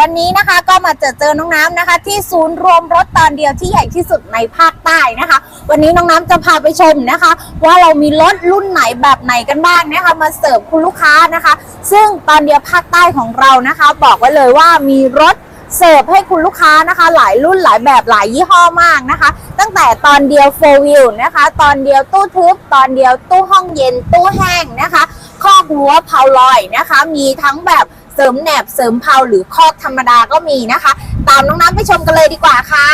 วันนี้นะคะก็มาเจอเจอน้องน้ำนะคะ ที่ศูนย์รวมรถตอนเดียวที่ใหญ่ที่สุดในภาคใต้นะคะ วันนี้น้องน้ำจะพาไปชมนะคะ ว่าเรามีรถรุ่นไหนแบบไหนกันบ้างนะคะ มาเสิร์ฟคุณลูกค้านะคะ ซึ่งตอนเดียวภาคใต้ของเรานะคะ บอกไว้เลยว่ามีรถเสิร์ฟให้คุณลูกค้านะคะ หลายรุ่นหลายแบบหลายยี่ห้อมากนะคะ ตั้งแต่ตอนเดียวโฟวิลนะคะ ตอนเดียวตู้ทึบตอนเดียวตู้ห้องเย็นตู้แห้งนะคะคอกรั้วเพาลอยนะคะ มีทั้งแบบ เสริมแหนบเสริมเพาหรือคอกธรรมดาก็มีนะคะ ตามน้องน้ำไปชมกันเลยดีกว่าค่ะ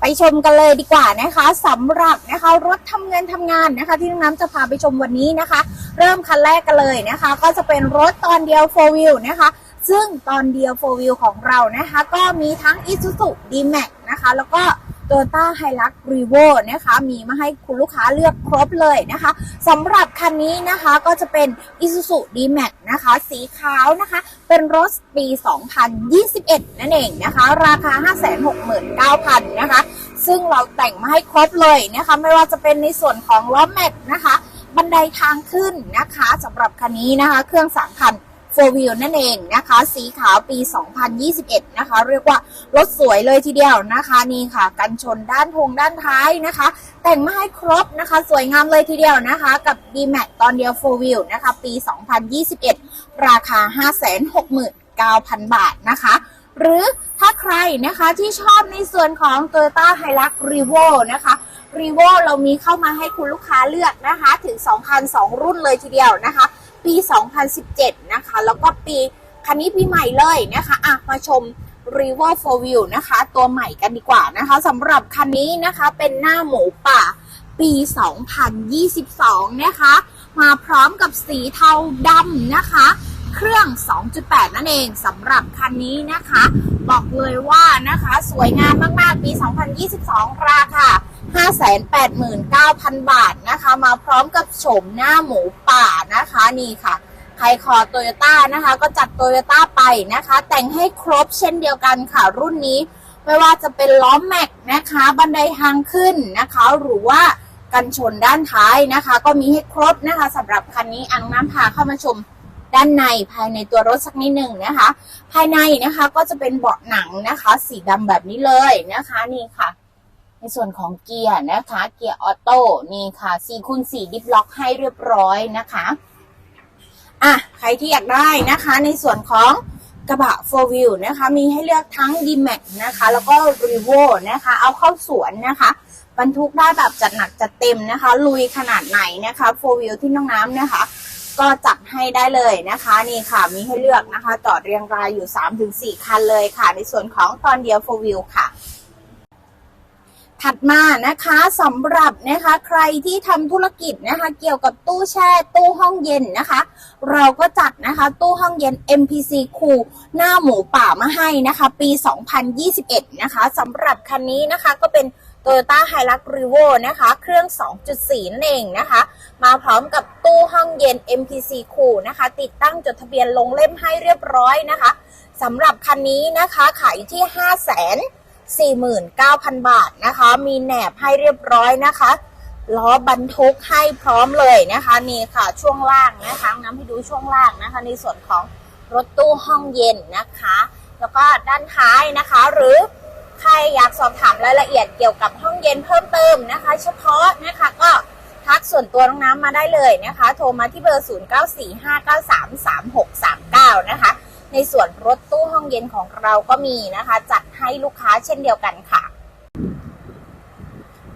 ไปชมกันเลยดีกว่านะคะสำหรับนะคะรถทำเงินทำงานนะคะ ที่น้องน้ำจะพาไปชมวันนี้นะคะ เริ่มคันแรกกันเลยนะคะ ก็จะเป็นรถตอนเดียวโฟวิลนะคะซึ่งตอนเดียวโฟวิลของเรานะคะ ก็มีทั้ง Isuzu D-Max นะคะ แล้วก็ Toyota Hilux Revo นะคะ มีมาให้คุณลูกค้าเลือกครบเลยนะคะสำหรับคันนี้นะคะก็จะเป็น Isuzu D-Max นะคะ สีขาวนะคะ เป็นรถปี 2021 นั่นเองนะคะ ราคา 569,000 นะคะ ซึ่งเราแต่งมาให้ครบเลยนะคะ ไม่ว่าจะเป็นในส่วนของล้อแม็กนะคะ บันไดทางขึ้นนะคะสำหรับคันนี้นะคะ เครื่อง 3,000 โฟวิลนั่นเองนะคะ สีขาวปี 2021 นะคะ เรียกว่ารถสวยเลยทีเดียวนะคะนี่ค่ะ กันชนด้านทงด้านท้ายนะคะ แต่งมาให้ครบนะคะ สวยงามเลยทีเดียวนะคะ กับ d m a x ตอนเดียวโฟวิลนะคะ ปี 2021 ราคา 569,000 บาทนะคะหรือถ้าใครนะคะที่ชอบในส่วนของ Toyota Hilux Revo นะคะ Revo เรามีเข้ามาให้คุณลูกค้าเลือกนะคะ ถึง 2,002 รุ่นเลยทีเดียวนะคะ ปี 2017 นะคะ แล้วก็ปีคันนี้ปีใหม่เลยนะคะอะมาชม Revo 4 Wheel นะคะ ตัวใหม่กันดีกว่านะคะสำหรับคันนี้นะคะเป็นหน้าหมูป่าปี 2022 นะคะ มาพร้อมกับสีเทาดำนะคะ เครื่อง 2.8 นั่นเองสำหรับคันนี้นะคะ บอกเลยว่านะคะ สวยงามมาก ๆ ปี 2022 ราคา 589,000 บาทนะคะ มาพร้อมกับโฉมหน้าหมูป่านะคะนี่ค่ะ ใครคอโตโยต้านะคะ ก็จัดโตโยต้าไปนะคะ แต่งให้ครบเช่นเดียวกันค่ะ รุ่นนี้ ไม่ว่าจะเป็นล้อแม็กนะคะ บันไดทางขึ้นนะคะ หรือว่ากันชนด้านท้ายนะคะ ก็มีให้ครบนะคะสำหรับคันนี้อังน้ำพาเข้ามาชมด้านในภายในตัวรถสักนิดหนึ่งนะคะ ภายในนะคะก็จะเป็นเบาะหนังนะคะ สีดำแบบนี้เลยนะคะนี่ค่ะ ในส่วนของเกียร์นะคะ เกียร์ออโต้นี่ค่ะ4คูณ4ดิฟล็อกให้เรียบร้อยนะคะอะใครที่อยากได้นะคะ ในส่วนของกระบะ 4 wheel นะคะ มีให้เลือกทั้ง D-Max นะคะ แล้วก็ Revo นะคะ เอาเข้าสวนนะคะบรรทุกได้แบบจัดหนักจัดเต็มนะคะ ลุยขนาดไหนนะคะ 4 wheel ที่น้องน้ำนะคะ ก็จัดให้ได้เลยนะคะ นี่ค่ะมีให้เลือกนะคะ จอดเรียงรายอยู่ 3-4 คันเลยค่ะ ในส่วนของตอนเดียว 4 wheel ค่ะ ถัดมานะคะสำหรับนะคะใครที่ทำธุรกิจนะคะเกี่ยวกับตู้แช่ตู้ห้องเย็นนะคะ เราก็จัดนะคะตู้ห้องเย็น MPC คูหน้าหมูป่ามาให้นะคะ ปี 2021 นะคะสำหรับคันนี้นะคะก็เป็น Toyota Hilux Revo นะคะ เครื่อง 2.4 นั่นเองนะคะ มาพร้อมกับตู้ห้องเย็น MPC คูนะคะ ติดตั้งจดทะเบียนลงเล่มให้เรียบร้อยนะคะสำหรับคันนี้นะคะขายอยู่ที่ 5 0 0 0 0 49,000 บาทนะคะ มีแหนบให้เรียบร้อยนะคะล้อบรรทุกให้พร้อมเลยนะคะนี่ค่ะช่วงล่างนะคะน้ำให้ดูช่วงล่างนะคะ ในส่วนของรถตู้ห้องเย็นนะคะ แล้วก็ด้านท้ายนะคะ หรือใครอยากสอบถามรายละเอียดเกี่ยวกับห้องเย็นเพิ่มเติมนะคะ เฉพาะนะคะก็ทักส่วนตัวน้องน้ำมาได้เลยนะคะ โทรมาที่เบอร์ 0945933639 นะคะ ในส่วนรถตู้ห้องเย็นของเราก็มีนะคะ จัดให้ลูกค้าเช่นเดียวกันค่ะ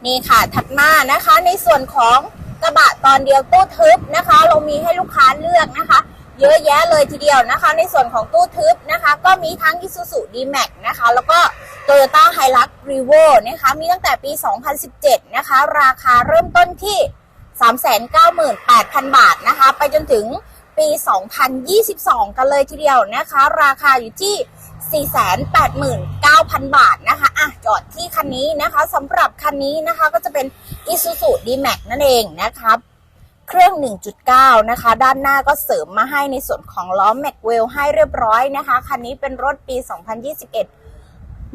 นี่ค่ะถัดมานะคะ ในส่วนของกระบะตอนเดียวตู้ทึบนะคะ เรามีให้ลูกค้าเลือกนะคะ เยอะแยะเลยทีเดียวนะคะ ในส่วนของตู้ทึบนะคะ ก็มีทั้ง Isuzu D-Max นะคะ แล้วก็ Toyota Hilux Revo นะคะ มีตั้งแต่ปี 2017 นะคะ ราคาเริ่มต้นที่ 398,000 บาทนะคะ ไปจนถึง ปี 2022 กันเลยทีเดียวนะคะ ราคาอยู่ที่ 489,000 บาทนะคะอะจอดที่คันนี้นะคะสำหรับคันนี้นะคะก็จะเป็น Isuzu D-Max นั่นเองนะครับเครื่อง 1.9 นะคะ ด้านหน้าก็เสริมมาให้ในส่วนของล้อแม็กเวลให้เรียบร้อยนะคะ คันนี้เป็นรถปี 2021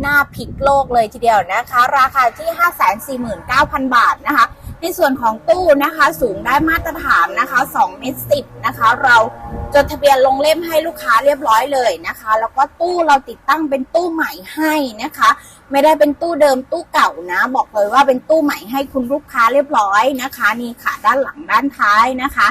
หน้าพลิกโลกเลยทีเดียวนะคะ ราคาที่ 549,000 บาทนะคะ ในส่วนของตู้นะคะสูงได้มาตรฐานนะคะ2เมตร10นะคะ เราจดทะเบียนลงเล่มให้ลูกค้าเรียบร้อยเลยนะคะ แล้วก็ตู้เราติดตั้งเป็นตู้ใหม่ให้นะคะ ไม่ได้เป็นตู้เดิมตู้เก่านะ บอกเลยว่าเป็นตู้ใหม่ให้คุณลูกค้าเรียบร้อยนะคะ นี่ค่ะด้านหลังด้านท้ายนะคะ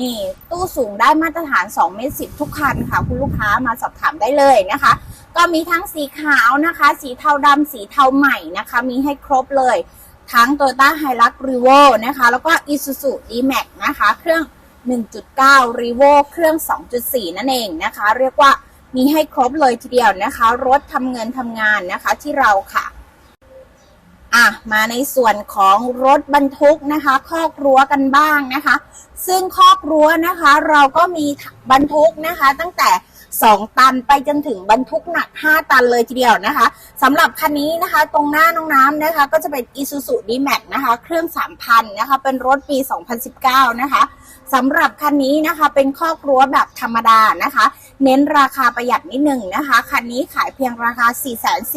นี่ตู้สูงได้มาตรฐาน2เมตร10 ทุกคันค่ะ คุณลูกค้ามาสอบถามได้เลยนะคะ ก็มีทั้งสีขาวนะคะ สีเทาดำสีเทาใหม่นะคะ มีให้ครบเลย ทั้ง Toyota Hilux Revo นะคะ แล้วก็ Isuzu D-Max นะคะ เครื่อง 1.9 Revo เครื่อง 2.4 นั่นเองนะคะ เรียกว่ามีให้ครบเลยทีเดียวนะคะ รถทำเงินทำงานนะคะที่เราค่ะอะมาในส่วนของรถบรรทุกนะคะ คอกรั้วกันบ้างนะคะ ซึ่งคอกรั้วนะคะ เราก็มีบรรทุกนะคะ ตั้งแต่ 2 ตันไปจนถึงบรรทุกหนัก 5 ตันเลยทีเดียวนะคะสำหรับคันนี้นะคะ ตรงหน้าน้องน้ำนะคะ ก็จะเป็น Isuzu D-Max นะคะ เครื่อง 3,000 นะคะ เป็นรถปี 2019 นะคะสำหรับคันนี้นะคะเป็นคอกรั้วแบบธรรมดานะคะ เน้นราคาประหยัดนิดหนึ่งนะคะคันนี้ขายเพียงราคา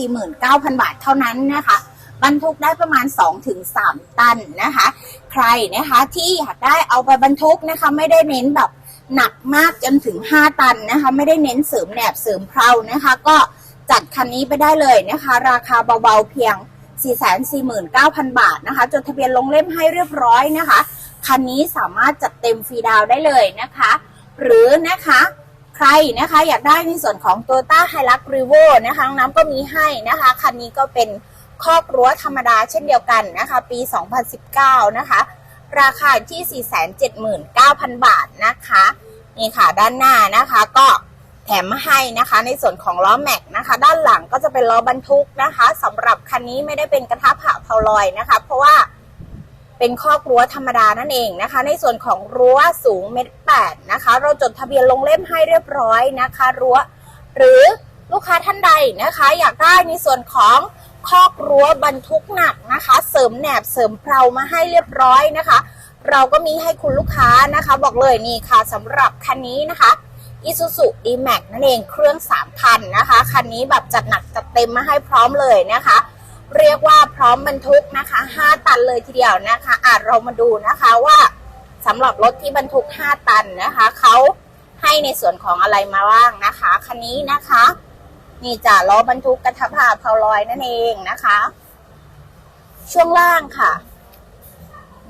449,000 บาทเท่านั้นนะคะบรรทุกได้ประมาณ 2-3 ตันนะคะ ใครนะคะที่อยากได้เอาไปบรรทุกนะคะ ไม่ได้เน้นแบบ หนักมากจนถึง 5 ตันนะคะ ไม่ได้เน้นเสริมแหนบเสริมเพลานะคะ ก็จัดคันนี้ไปได้เลยนะคะ ราคาเบาๆเพียง 449,000 บาทนะคะ จดทะเบียนลงเล่มให้เรียบร้อยนะคะ คันนี้สามารถจัดเต็มฟรีดาวได้เลยนะคะ หรือนะคะใครนะคะอยากได้ในส่วนของ Toyota Hilux Revo นะคะน้ำก็มีให้นะคะ คันนี้ก็เป็นครอกรั้วธรรมดาเช่นเดียวกันนะคะ ปี 2019 นะคะ ราคาที่ 479,000 บาทนะคะ นี่ค่ะด้านหน้านะคะก็แถมให้นะคะ ในส่วนของล้อแม็กนะคะ ด้านหลังก็จะเป็นล้อบรรทุกนะคะสำหรับคันนี้ไม่ได้เป็นกระทะผ่าเพาลอยนะคะ เพราะว่าเป็นคอกรัวธรรมดานั่นเองนะคะ ในส่วนของรั้วสูงเมตรแปดนะคะ เราจดทะเบียนลงเล่มให้เรียบร้อยนะคะ รั้ว หรือลูกค้าท่านใดนะคะ อยากได้ในส่วนของ คอกรั้วบรรทุกหนักนะคะ เสริมแหนบเสริมเพลามาให้เรียบร้อยนะคะ เราก็มีให้คุณลูกค้านะคะ บอกเลยนี่ค่ะสำหรับคันนี้นะคะ Isuzu D-Max นั่นเองเครื่อง 3,000 นะคะ คันนี้แบบจัดหนักจัดเต็มมาให้พร้อมเลยนะคะ เรียกว่าพร้อมบรรทุกนะคะ 5 ตันเลยทีเดียวนะคะอาจเรามาดูนะคะว่าสำหรับรถที่บรรทุก 5 ตันนะคะเขาให้ในส่วนของอะไรมาบ้างนะคะ คันนี้นะคะ นี่จะล้อบรรทุกกระทะผ่าเพาลอยนั่นเองนะคะ ช่วงล่างค่ะ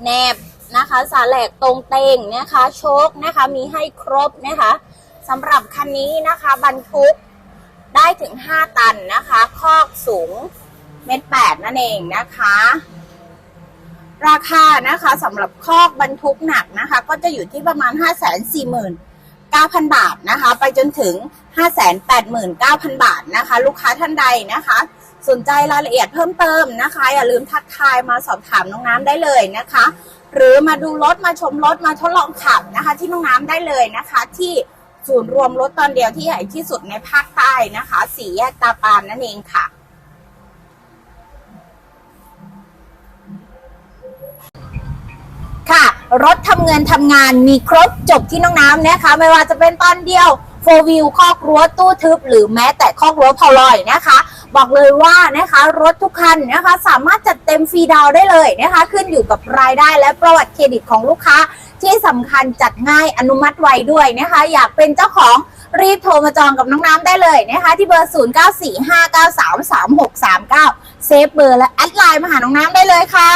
แนบนะคะ สาแหลกตรงเต่งนะคะ โชคนะคะ มีให้ครบนะคะสำหรับคันนี้นะคะ บรรทุกได้ถึง 5 ตันนะคะ คอกสูงเมตรแปดนั่นเองนะคะ ราคานะคะสำหรับคอกบรรทุกหนักนะคะ ก็จะอยู่ที่ประมาณ 5 4 0 0 0 0 9,000 บาทนะคะ ไปจนถึง 589,000 บาทนะคะ ลูกค้าท่านใดนะคะ สนใจรายละเอียดเพิ่มเติมนะคะ อย่าลืมทักทายมาสอบถามน้องน้ำได้เลยนะคะ หรือมาดูรถมาชมรถมาทดลองขับนะคะ ที่น้องน้ำได้เลยนะคะ ที่ศูนย์รวมรถตอนเดียวที่ใหญ่ที่สุดในภาคใต้นะคะ สี่แยกตาปานนั่นเองค่ะ รถทำเงินทำงานมีครบจบที่น้องน้ำนะคะ ไม่ว่าจะเป็นตอนเดียวโฟวิวคอกรั้วตู้ทึบ หรือแม้แต่คอกรั้วพอลอยนะคะ บอกเลยว่านะคะรถทุกคันนะคะสามารถจัดเต็มฟรีดาวได้เลยนะคะ ขึ้นอยู่กับรายได้และประวัติเครดิตของลูกค้า ที่สำคัญจัดง่ายอนุมัติไวด้วยนะคะ อยากเป็นเจ้าของรีบโทรมาจองกับน้องน้ำได้เลยนะคะ ที่เบอร์ 0945933639 เซฟเบอร์และแอดไลน์มาหาน้องน้ำได้เลยค่ะ